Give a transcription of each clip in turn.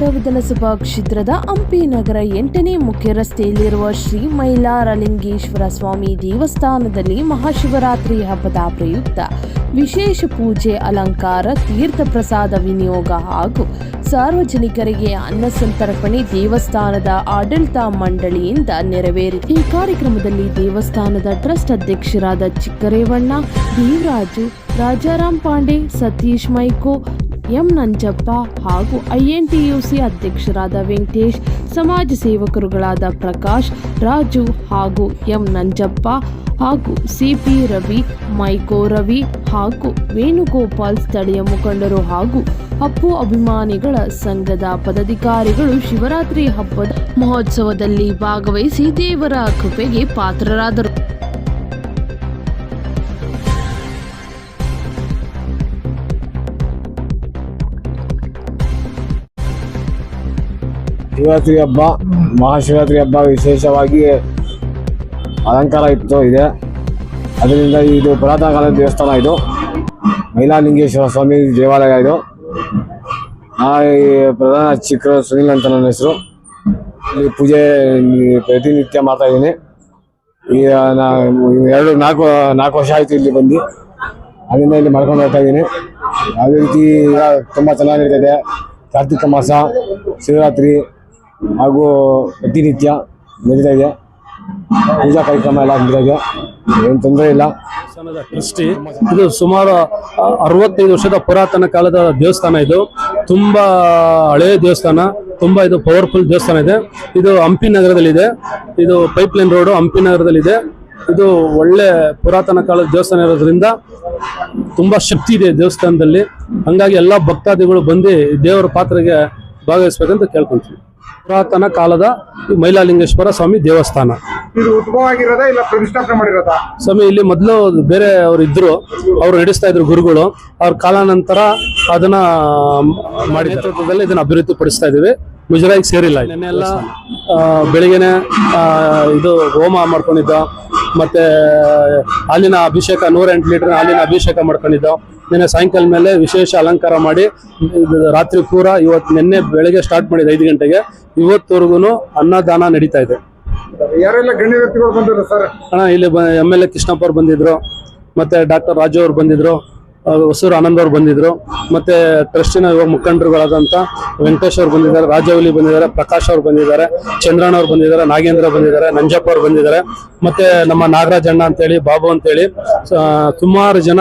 ವಿಜಯನಗರ ವಿಧಾನಸಭಾ ಕ್ಷೇತ್ರದ ಹಂಪಿ ನಗರ ಎಂಟನೇ ಮುಖ್ಯ ರಸ್ತೆಯಲ್ಲಿರುವ ಶ್ರೀ ಮೈಲಾರಲಿಂಗೇಶ್ವರ ಸ್ವಾಮಿ ದೇವಸ್ಥಾನದಲ್ಲಿ ಮಹಾಶಿವರಾತ್ರಿ ಹಬ್ಬದ ಪ್ರಯುಕ್ತ ವಿಶೇಷ ಪೂಜೆ, ಅಲಂಕಾರ, ತೀರ್ಥ ಪ್ರಸಾದ ವಿನಿಯೋಗ ಹಾಗೂ ಸಾರ್ವಜನಿಕರಿಗೆ ಅನ್ನ ಸಂತರ್ಪಣೆ ದೇವಸ್ಥಾನದ ಆಡಳಿತ ಮಂಡಳಿಯಿಂದ ನೆರವೇರಿತು. ಈ ಕಾರ್ಯಕ್ರಮದಲ್ಲಿ ದೇವಸ್ಥಾನದ ಟ್ರಸ್ಟ್ ಅಧ್ಯಕ್ಷರಾದ ಚಿಕ್ಕರೇವಣ್ಣ, ದೇವರಾಜು ರಾಜಾರಾಮ್ ಪಾಂಡೆ, ಸತೀಶ್ ಮೈಕೋ ಎಂ ನಂಜಪ್ಪ ಹಾಗೂ ಐಎನ್ಟಿಯುಸಿ ಅಧ್ಯಕ್ಷರಾದ ವೆಂಕಟೇಶ್, ಸಮಾಜ ಸೇವಕರುಗಳಾದ ಪ್ರಕಾಶ್, ರಾಜು ಹಾಗೂ ಎಂ ನಂಜಪ್ಪ ಹಾಗೂ ಸಿಪಿ ರವಿ, ಮೈಕೋ ರವಿ ಹಾಗೂ ವೇಣುಗೋಪಾಲ್ ಸ್ಥಳೀಯ ಮುಖಂಡರು ಹಾಗೂ ಅಪ್ಪು ಅಭಿಮಾನಿಗಳ ಸಂಘದ ಪದಾಧಿಕಾರಿಗಳು ಶಿವರಾತ್ರಿ ಹಬ್ಬದ ಮಹೋತ್ಸವದಲ್ಲಿ ಭಾಗವಹಿಸಿ ದೇವರ ಕೃಪೆಗೆ ಪಾತ್ರರಾದರು. ಶಿವರಾತ್ರಿ ಹಬ್ಬ, ಮಹಾಶಿವರಾತ್ರಿ ಹಬ್ಬ ವಿಶೇಷವಾಗಿ ಅಲಂಕಾರ ಇತ್ತು ಇದೆ. ಅದರಿಂದ ಇದು ಪುರಾತನ ಕಾಲದ ದೇವಸ್ಥಾನ ಇದು. ಮೈಲಾಲಿಂಗೇಶ್ವರ ಸ್ವಾಮಿ ದೇವಾಲಯ ಇದು. ಆ ಪ್ರಧಾನ ಚಿಕ್ಕ ಸುನಿಲ್ ಅಂತ ನನ್ನ ಹೆಸರು. ಇಲ್ಲಿ ಪೂಜೆ, ಪ್ರತಿನಿತ್ಯ ಮಾಡ್ತಾ ಇದ್ದೀನಿ. ಈಗ ನಾ, ಎರಡು, ನಾಲ್ಕು ನಾಲ್ಕು ವರ್ಷ ಆಯಿತು ಇಲ್ಲಿ ಬಂದು. ಅದರಿಂದ ಇಲ್ಲಿ ಮಾಡ್ಕೊಂಡು ಹೋಗ್ತಾ ಇದ್ದೀನಿ. ಯಾವುದೇ ರೀತಿ ತುಂಬ ಚೆನ್ನಾಗಿರ್ತದೆ. ಕಾರ್ತಿಕ ಮಾಸ, ಶಿವರಾತ್ರಿ ಹಾಗೂ ಪ್ರತಿನಿತ್ಯ ನಡೀತಾ ಇದೆ. ಪೂಜಾ ಕಾರ್ಯಕ್ರಮ ಎಲ್ಲ ನಡೀತಾ ಇದೆ. ಏನು ತೊಂದರೆ ಇಲ್ಲ. ಇದು ಸುಮಾರು ಅರವತ್ತೈದು ವರ್ಷದ ಪುರಾತನ ಕಾಲದ ದೇವಸ್ಥಾನ ಇದು. ತುಂಬಾ ಹಳೆಯ ದೇವಸ್ಥಾನ. ತುಂಬಾ ಇದು ಪವರ್ಫುಲ್ ದೇವಸ್ಥಾನ ಇದೆ. ಇದು ಹಂಪಿ ನಗರದಲ್ಲಿದೆ. ಇದು ಪೈಪ್ ಲೈನ್ ರೋಡು ಹಂಪಿ ನಗರದಲ್ಲಿದೆ. ಇದು ಒಳ್ಳೆ ಪುರಾತನ ಕಾಲದ ದೇವಸ್ಥಾನ ಇರೋದ್ರಿಂದ ತುಂಬಾ ಶಕ್ತಿ ಇದೆ ದೇವಸ್ಥಾನದಲ್ಲಿ. ಹಂಗಾಗಿ ಎಲ್ಲ ಭಕ್ತಾದಿಗಳು ಬಂದು ದೇವರ ಪಾತ್ರೆಗೆ ಭಾಗವಹಿಸ್ಬೇಕಂತ ಕೇಳ್ಕೊಂತೀವಿ. ಪುರಾತನ ಕಾಲದ ಮೈಲಾಲಿಂಗೇಶ್ವರ ಸ್ವಾಮಿ ದೇವಸ್ಥಾನ. ಇದು ಉದ್ಭವ ಆಗಿರೋದಾ ಇಲ್ಲ ಪ್ರತಿಷ್ಠಾಪನೆ ಮಾಡಿರೋದಾ? ಸ್ವಾಮಿ ಇಲ್ಲಿ ಮೊದಲು ಬೇರೆ ಅವ್ರು ಇದ್ರು ಅವ್ರು ನಡೆಸ್ತಾ ಇದ್ರು ಗುರುಗಳು ಅವ್ರ ಕಾಲಾನಂತರ ಅದನ್ನ ಮಾಡಿ ನೇತೃತ್ವದಲ್ಲಿ ಇದನ್ನ ಅಭಿವೃದ್ಧಿ ಪಡಿಸ್ತಾ ಇದೀವಿ ಮುಜರಾಯಿಗೆ ಸೇರಿಲ್ಲ ನೆನ್ನೆಲ್ಲ ಆ, ಬೆಳಿಗ್ಗೆನೆ ಆ, ಇದು ಹೋಮ ಮಾಡ್ಕೊಂಡಿದ್ದ. ಮತ್ತೆ ಹಾಲಿನ ಅಭಿಷೇಕ ನೂರ ಎಂಟು ಲೀಟರ್ ಹಾಲಿನ ಅಭಿಷೇಕ ಮಾಡ್ಕೊಂಡಿದ್ದೋ. ನಿನ್ನೆ ಸಾಯಂಕಾಲ ಮೇಲೆ ವಿಶೇಷ ಅಲಂಕಾರ ಮಾಡಿ ರಾತ್ರಿ ಪೂರ ಇವತ್ತು ನಿನ್ನೆ ಬೆಳಗ್ಗೆ ಸ್ಟಾರ್ಟ್ ಮಾಡಿದ್ದು ಐದು ಗಂಟೆಗೆ. ಇವತ್ತವರೆಗೂ ಅನ್ನದಾನ ನಡೀತಾ ಇದೆ. ಯಾರೆಲ್ಲ ಗಣ್ಯ ವ್ಯಕ್ತಿಗಳು ಬಂದಿದ್ರು ಸರ್? ಅಣ್ಣ ಇಲ್ಲಿ ಎಂ ಎಲ್ ಎ ಕೃಷ್ಣಪ್ಪ ಅವ್ರು ಬಂದಿದ್ರು ಮತ್ತೆ ಡಾಕ್ಟರ್ ರಾಜು ಅವ್ರು ಬಂದಿದ್ರು. ಹೊಸೂರು ಆನಂದ್ ಅವ್ರು ಬಂದಿದ್ರು. ಮತ್ತೆ ಟ್ರಸ್ಟಿನ ಯುವ ಮುಖಂಡರುಗಳಾದಂತ ವೆಂಕಟೇಶ್ ಅವರು ಬಂದಿದ್ದಾರೆ ರಾಜವಲಿ ಬಂದಿದ್ದಾರೆ ಪ್ರಕಾಶ್ ಅವರು ಬಂದಿದ್ದಾರೆ ಚಂದ್ರಣ್ಣ ಅವರು ಬಂದಿದ್ದಾರೆ ನಾಗೇಂದ್ರ ಬಂದಿದ್ದಾರೆ ನಂಜಪ್ಪ ಅವ್ರು ಬಂದಿದ್ದಾರೆ. ಮತ್ತೆ ನಮ್ಮ ನಾಗರಾಜ್ ಅಣ್ಣ ಅಂತೇಳಿ ಬಾಬು ಅಂತೇಳಿ ಹೇಳಿ ಸುಮಾರು ಜನ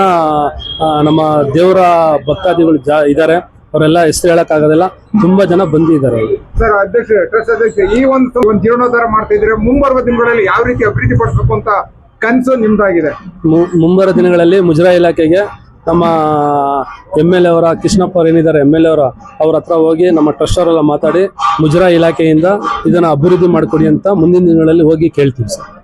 ನಮ್ಮ ದೇವರ ಭಕ್ತಾದಿಗಳು ಜಾ ಇದ್ದಾರೆ. ಅವರೆಲ್ಲ ಹೆಸರು ಹೇಳಕ್ಕಾಗೋದಿಲ್ಲ ತುಂಬಾ ಜನ ಬಂದಿದ್ದಾರೆ ಸರ್ ಅಧ್ಯಕ್ಷ ಟ್ರಸ್ಟ್ ಅಧ್ಯಕ್ಷ ಈ ಒಂದು ಒಂದು ಜೀರ್ಣೋದ್ಧಾರ ಮಾಡ್ತಾ ಇದ್ರೆ ಮುಂಬರುವ ದಿನಗಳಲ್ಲಿ ಯಾವ ರೀತಿ ಅಭಿವೃದ್ಧಿ ಪಡಿಸಬೇಕು ಅಂತ ಕನಸು ನಿಮ್ದಾಗಿದೆ? ಮುಂಬರುವ ದಿನಗಳಲ್ಲಿ ಮುಜರಾ ಇಲಾಖೆಗೆ ನಮ್ಮ ಎಂ ಎಲ್ ಎ ಅವರ, ಕೃಷ್ಣಪ್ಪ ಅವ್ರು ಏನಿದ್ದಾರೆ ಎಂ ಎಲ್ ಎ ಅವರ, ಅವ್ರ ಹತ್ರ ಹೋಗಿ ನಮ್ಮ ಟ್ರಸ್ಟ್ ಅವರೆಲ್ಲ ಮಾತಾಡಿ ಮುಜರಾ ಇಲಾಖೆಯಿಂದ ಇದನ್ನ ಅಭಿವೃದ್ಧಿ ಮಾಡಿಕೊಡಿ ಅಂತ ಮುಂದಿನ ದಿನಗಳಲ್ಲಿ ಹೋಗಿ ಕೇಳ್ತೀವಿ ಸರ್.